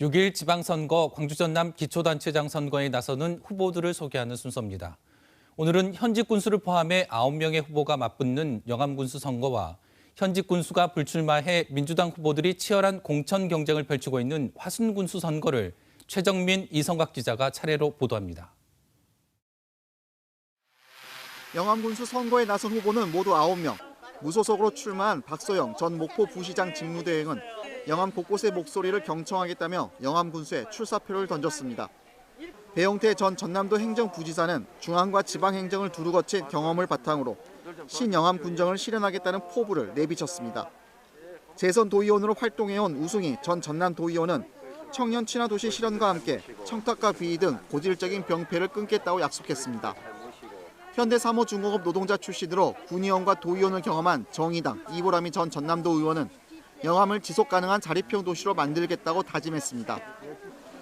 6일 지방선거 광주 전남 기초단체장 선거에 나서는 후보들을 소개하는 순서입니다. 오늘은 현직 군수를 포함해 9명의 후보가 맞붙는 영암 군수 선거와 현직 군수가 불출마해 민주당 후보들이 치열한 공천 경쟁을 펼치고 있는 화순 군수 선거를 최정민, 이성각 기자가 차례로 보도합니다. 영암군수 선거에 나선 후보는 모두 9명. 무소속으로 출마한 박소영 전 목포 부시장 직무대행은 영암 곳곳의 목소리를 경청하겠다며 영암 군수에 출사표를 던졌습니다. 배용태 전 전남도 행정부지사는 중앙과 지방행정을 두루 거친 경험을 바탕으로 신영암 군정을 실현하겠다는 포부를 내비쳤습니다. 재선 도의원으로 활동해온 우승희 전 전남 도의원은 청년 친화 도시 실현과 함께 청탁과 비위 등 고질적인 병폐를 끊겠다고 약속했습니다. 현대사모중공업 노동자 출신으로 군의원과 도의원을 경험한 정의당 이보람이 전 전남도 의원은 영암을 지속 가능한 자립형 도시로 만들겠다고 다짐했습니다.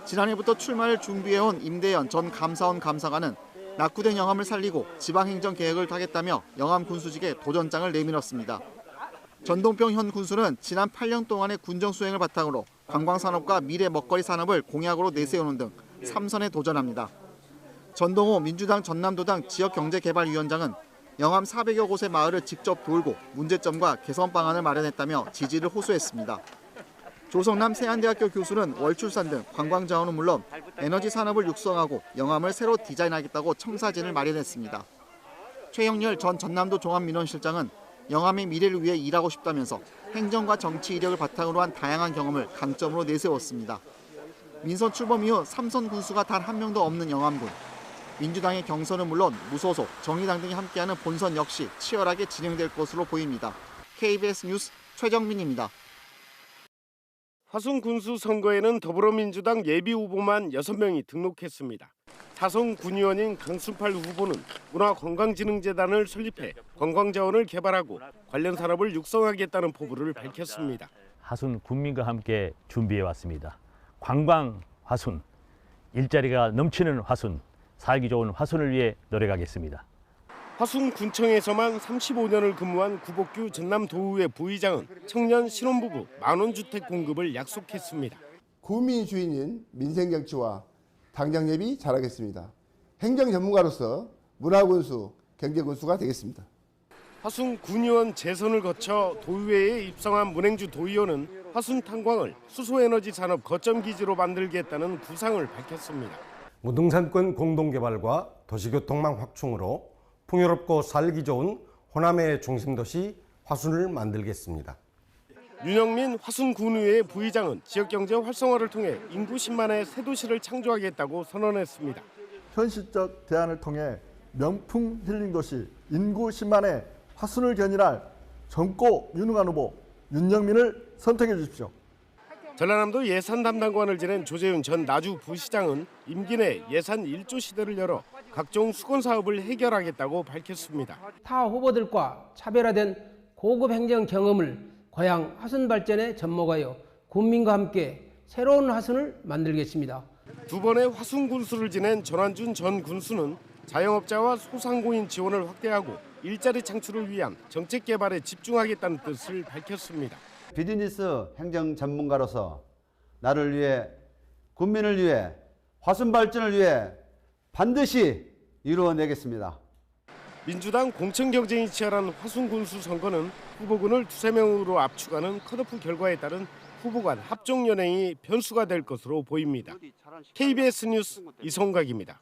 지난해부터 출마를 준비해온 임대현 전 감사원 감사관은 낙후된 영암을 살리고 지방행정 계획을 타겠다며 영암 군수직에 도전장을 내밀었습니다. 전동평 현 군수는 지난 8년 동안의 군정 수행을 바탕으로 관광산업과 미래 먹거리 산업을 공약으로 내세우는 등 3선에 도전합니다. 전동호 민주당 전남도당 지역경제개발위원장은 영암 400여 곳의 마을을 직접 돌고 문제점과 개선 방안을 마련했다며 지지를 호소했습니다. 조성남 세안대학교 교수는 월출산 등 관광 자원은 물론 에너지 산업을 육성하고 영암을 새로 디자인하겠다고 청사진을 마련했습니다. 최영렬 전 전남도 종합민원실장은 영암의 미래를 위해 일하고 싶다면서 행정과 정치 이력을 바탕으로 한 다양한 경험을 강점으로 내세웠습니다. 민선 출범 이후 삼선 군수가 단 한 명도 없는 영암군. 민주당의 경선은 물론 무소속, 정의당 등이 함께하는 본선 역시 치열하게 진행될 것으로 보입니다. KBS 뉴스 최정민입니다. 화순 군수 선거에는 더불어민주당 예비 후보만 6명이 등록했습니다. 타성 군의원인 강순팔 후보는 문화관광진흥재단을 설립해 관광자원을 개발하고 관련 산업을 육성하겠다는 포부를 밝혔습니다. 화순 군민과 함께 준비해 왔습니다. 관광 화순, 일자리가 넘치는 화순, 살기 좋은 화순을 위해 노력하겠습니다. 화순 군청에서만 35년을 근무한 구복규 전남 도의회 부의장은 청년 신혼부부 만원 주택 공급을 약속했습니다. 구민 주인인 민생정치와 당장 예비 잘하겠습니다. 행정 전문가로서 문화군수, 경제군수가 되겠습니다. 화순 군의원 재선을 거쳐 도의회에 입성한 문행주 도의원은 화순 탄광을 수소에너지 산업 거점 기지로 만들겠다는 구상을 밝혔습니다. 무등산권 공동개발과 도시교통망 확충으로 풍요롭고 살기 좋은 호남의 중심도시 화순을 만들겠습니다. 윤영민 화순군의회 부의장은 지역경제 활성화를 통해 인구 10만의 새 도시를 창조하겠다고 선언했습니다. 현실적 대안을 통해 명품 힐링 도시 인구 10만의 화순을 견인할 젊고 유능한 후보 윤영민을 선택해 주십시오. 전라남도 예산 담당관을 지낸 조재윤 전 나주 부시장은 임기 내 예산 1조 시대를 열어 각종 수건 사업을 해결하겠다고 밝혔습니다. 타 후보들과 차별화된 고급 행정 경험을 고향 화순 발전에 접목하여 국민과 함께 새로운 화순을 만들겠습니다. 두 번의 화순 군수를 지낸 전환준 전 군수는 자영업자와 소상공인 지원을 확대하고 일자리 창출을 위한 정책 개발에 집중하겠다는 뜻을 밝혔습니다. 비즈니스 행정 전문가로서 나를 위해 국민을 위해 화순 발전을 위해 반드시 이루어내겠습니다. 민주당 공천 경쟁이 치열한 화순 군수 선거는 후보군을 두세 명으로 압축하는 컷오프 결과에 따른 후보 간 합종 연행이 변수가 될 것으로 보입니다. KBS 뉴스 이성각입니다.